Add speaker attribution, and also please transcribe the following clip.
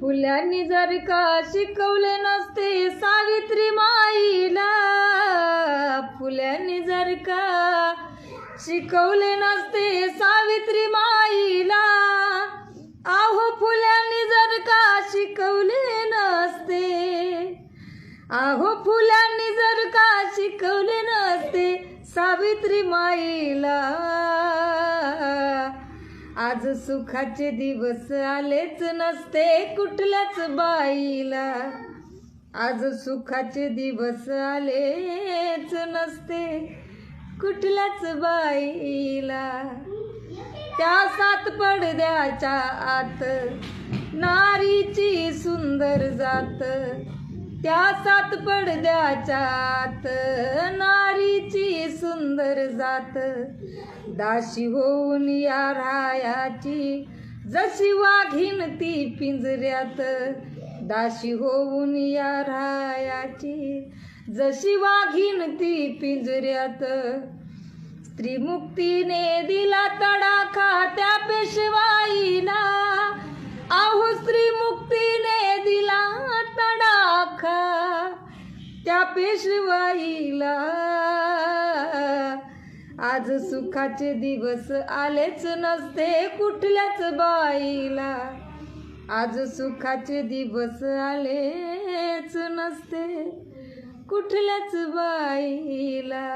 Speaker 1: फुल्यांनी जर का शिकवले नसते सावित्री माईला फुल्यांनी जर का शिकवले नसते सावित्री माईला आहो फुल्यांनी जर का शिकवले नसते आहो फुल्यांनी जर का शिकवले नसते सावित्री माईला. आज सुखाचे दिवस आलेच नसते कुठल्याच बाईला. आज सुखाचे दिवस आलेच नसते कुठल्याच बाईला. त्या सात पडद्याच्या आत नारीची सुंदर जात. त्या सात पडद्याच्या आत नारी सुंदर जात. दाशी होऊन या रायाची जशी वाघीन ती पिंजऱ्यात. दाशी होऊन या रायाची जशी वाघीन ती पिंजऱ्यात. स्त्रीमुक्तीने दिला तडा त्या पेशवाईला. आज सुखाचे दिवस आलेच नसते कुठल्याच बाईला. आज सुखाचे दिवस आलेच नसते कुठल्याच बाईला.